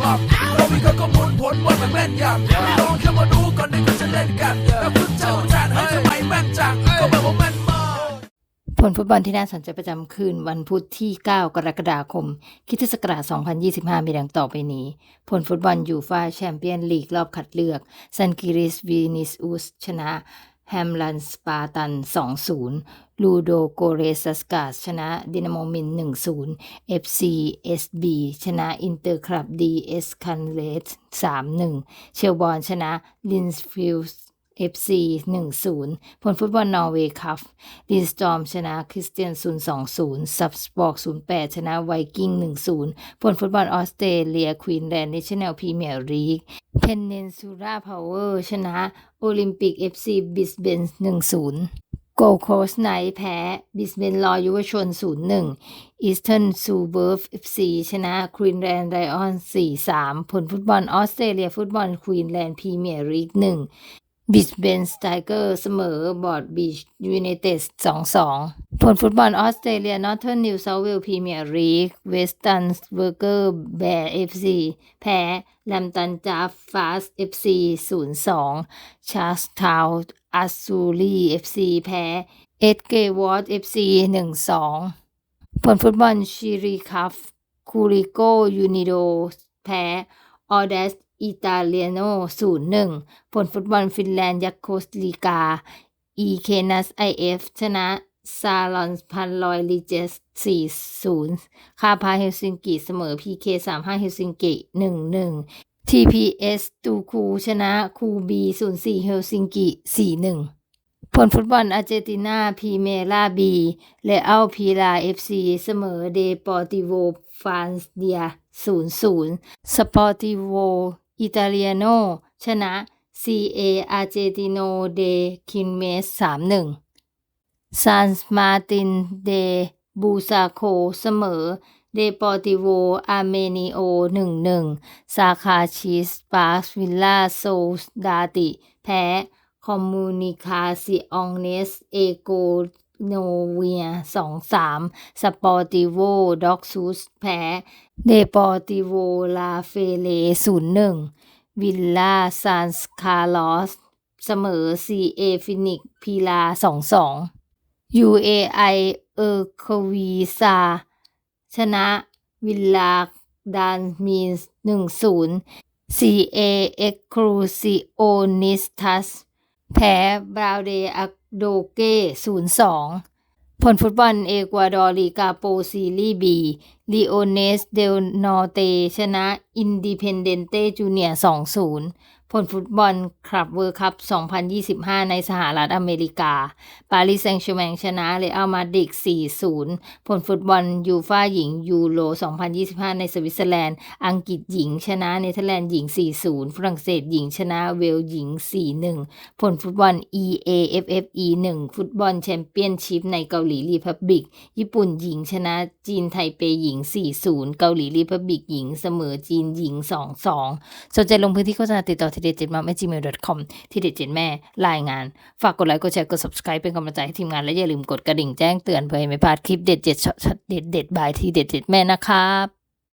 หลับเรามีข้อมูลผลว่ามันแม่นยำไม่ลองแค่มาดูก่อนที่เขาจะเล่นกันแล้วคุณเจ้าจานให้ทำไมแม่นจังก็แบบว่าแม่นมากผลฟุตบอลที่น่าสนใจประจำคืนวันพุธที่ 9 กรกฎาคมคริสตศักราช2025 มีดังต่อไปนี้ ผลฟุตบอลยูฟาแชมเปี้ยนลีกรอบคัดเลือกซันกิริสวีนิสอุสชนะแฮมลันสปาตัน 2-0 ลูโดโกเรซัสกาสชนะดินาโมมิน 1-0 FC SB ชนะอินเตอร์คลับดีเอสคันเลส3-1 เชลบอลชนะลินส์ฟิลส์ FC 1-0 ผลฟุตบอลนอร์เวย์คัพลินสตอมชนะคริสเตียนซุน2-0 ซับสปอร์ก08 ชนะไวกิ้ง 1-0 ผลฟุตบอลออสเตรเลียควีนแลนด์เนชั่นแนลพรีเมียร์ลีกเพนเนนซูราพาวเวอร์ชนะโอลิมปิก FC บิสเบน1-0 โกโคสไนท์แพ้บิสเบนลอยุวชน 0-1 อีสเทิร์นซูเบิร์ฟซีชนะควีนแลนด์ไรออน 4-3 ผลฟุตบอลออสเตรเลียฟุตบอลควีนแลนด์พรีเมียร์ลีก1 บิสเบนสไตเกอร์เสมอบอร์ดบีชยูไนเต็ด2-2ผลฟุตบอลออสเตรเลียนอร์เทิร์นนิวเซาท์เวลพรีเมียร์ลีกเวสตันเวอร์เกอร์แบร์เอฟซีแพ้แลมตันจาฟาสเอฟซี0-2ชาร์สทาวน์อัสซูรีเอฟซีแพ้เอ็ดเกวอร์ดเอฟซี1-2ผลฟุตบอลชิริคัฟคูริโกยูนิโดแพ้ออเดส อิตาเลียโน0-1ผลฟุตบอลฟินแลนด์ยักโคสลีกาอีเคนัสไอเอฟชนะซาลอนพันลอยลีเจส4-0คาพาเฮลซิงกิเสมอพีเค35เฮลซิงกิ1-1 TPS ตูคูชนะคูบี04เฮลซิงกิ4-1ผลฟุตบอลอาร์เจนตินาพีเมราบีและอัลพีลาเอฟซีเสมอเดปอร์ติโวฟานเดีย0-0สปอร์ติโว อิตาเลียโนชนะ CA อาร์เจติโนเดคินเมส3-1ซานมาตินเดบูซาโคเสมอเดปอร์ติโว อาร์เมนิโอ 1-1 ซาคาชิสปาสวิลลาโซดาติ แพ้ คอมมูนิคาซิองเนส เอโก โนเวีย2-3สามสปอร์ติโวด็อกซูสแพ้เดปอร์ติโวลาเฟเล0-1วิลล่าซานสคาร์ลอสเสมอ CA ฟินิกพีลา2-2 UAI เออร์ควีซา ชนะวิลลาดานมีน1-0 CA เอ็กครูซิโอนิสทัสแพ้บราวเดอะ โดเก้0-2 ผลฟุตบอลเอกวาดอร์ลีกาโปซีรีบีลีโอเนสเดลนอเตชนะอินดิเพนเดนเตจูเนีย2-0 ผลฟุตบอลคลับเวิร์คัพ 2025 ในสหรัฐอเมริกา ปารีสแซงต์แชร์แมงชนะเรอัลมาดริด 4-0 ผลฟุตบอลยูฟ่าหญิงยูโร 2025 ในสวิตเซอร์แลนด์ อังกฤษหญิงชนะเนเธอร์แลนด์หญิง 4-0 ฝรั่งเศสหญิงชนะเวลส์หญิง 4-1 ผลฟุตบอล EAFF E1 ฟุตบอลแชมเปี้ยนชิพในเกาหลีรีพับบิก ญี่ปุ่นหญิงชนะจีนไทเปหญิง 4-0 เกาหลีรีพับบิกหญิงเสมอจีนหญิง 2-2 สนใจลงพื้นที่โฆษณาติดต่อทีเด็ดเจ็ดมาแม่ gmail.com ทีเด็ดเจ็ดแม่รายงาน ฝากกดไลค์กดแชร์กด subscribe เป็นกำลังใจให้ทีมงานและอย่าลืมกดกระดิ่งแจ้งเตือนเพื่อให้ไม่พลาดคลิปเด็ดเจ็ดช็อตเด็ดเด็ดบายทีเด็ดเจ็ดแม่นะครับ